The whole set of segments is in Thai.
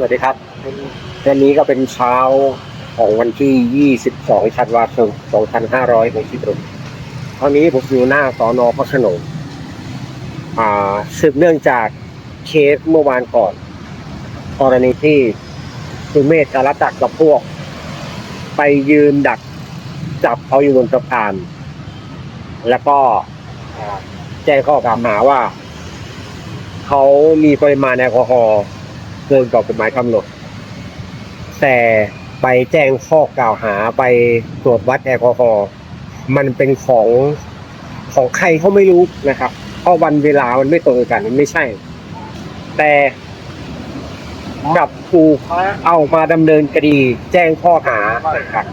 สวัสดีครับวันนี้ก็เป็นเช้าของวันที่ 22ธันวาคม2566ตอนนี้ผมอยู่หน้าสอนอพระโขนงอ่าสืบเนื่องจากเคสเมื่อวานก่อน กรณีที่คุณเมธการจักกับพวก ไปยืนดักจับเขาอยู่บนสะพาน แล้วก็แจ้งข้อกล่าวหาว่า เขามีปริมาณแอลกอฮอล์ เกินกว่ากฎหมายกำหนด แต่ไปแจ้งข้อกล่าวหาไปตรวจวัดแอลกอฮอล์มันเป็นของของใครเขาไม่รู้นะครับ เพราะวันเวลามันไม่ตรงกันมันไม่ใช่ แต่กับถูกเอามาดำเนินคดีแจ้งข้อหาครับ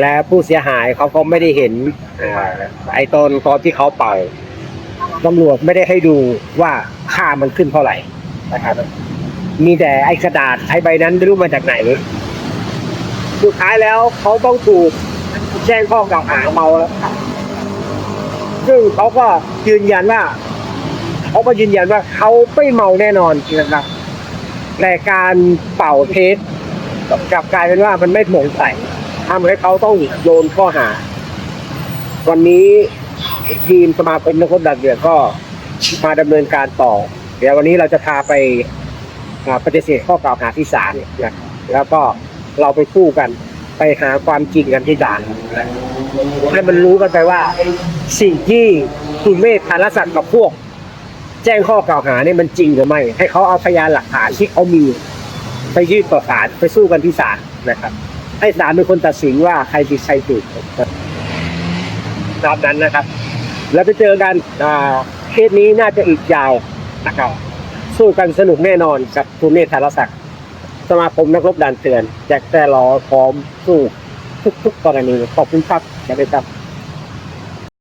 และผู้เสียหายเขาก็ไม่ได้เห็นไอ้ตอนตอนที่เขาเป่าตำรวจไม่ได้ให้ดูว่าค่ามันขึ้นเท่าไหร่นะครับ มีแต่ไอ้กระดาษไอ้ใบนั้นไม่รู้มาจากไหนสุดท้ายแล้วเขาต้องถูกแจ้งข้อกล่าวหาเมาแล้วซึ่งเขาก็ยืนยันว่าเขาก็ยืนยันว่าเขาไม่เมาแน่นอนนะครับแต่การเป่าเทสกลับกลายเป็นว่ามันไม่โปร่งใสทำให้เขาต้องโดนข้อหา วันนี้ทีมสมาคมนักรบดักเดือดก็มาดำเนินการต่อ เดี๋ยววันนี้เราจะพาไป ปฏิเสธข้อกล่าวหาที่ศาลนะแล้วก็เราไปคู่กันไปหาความจริงกันที่ศาลให้มันรู้กันไปว่า สิ่งที่คุณเมธธารศักดิ์กับพวก แจ้งข้อกล่าวหาเนี่ยมันจริงหรือไม่ ให้เขาเอาพยานหลักฐานที่เขามี ไปยื่นต่อศาลไปสู้กันที่ศาลนะครับให้ศาลเป็นคนตัดสินว่าใครผิดใครถูกตามนั้นนะครับ แล้วไปเจอกันเคสนี้น่าจะอีกยาวนะครับ สู้กันสนุกแน่นอนกับทุนเนธธารศักดิ์สมาคมนักรบด่านเตือน แจกแต่รอพร้อมสู้ทุกๆกรณีขอบคุณครับจะไปครับ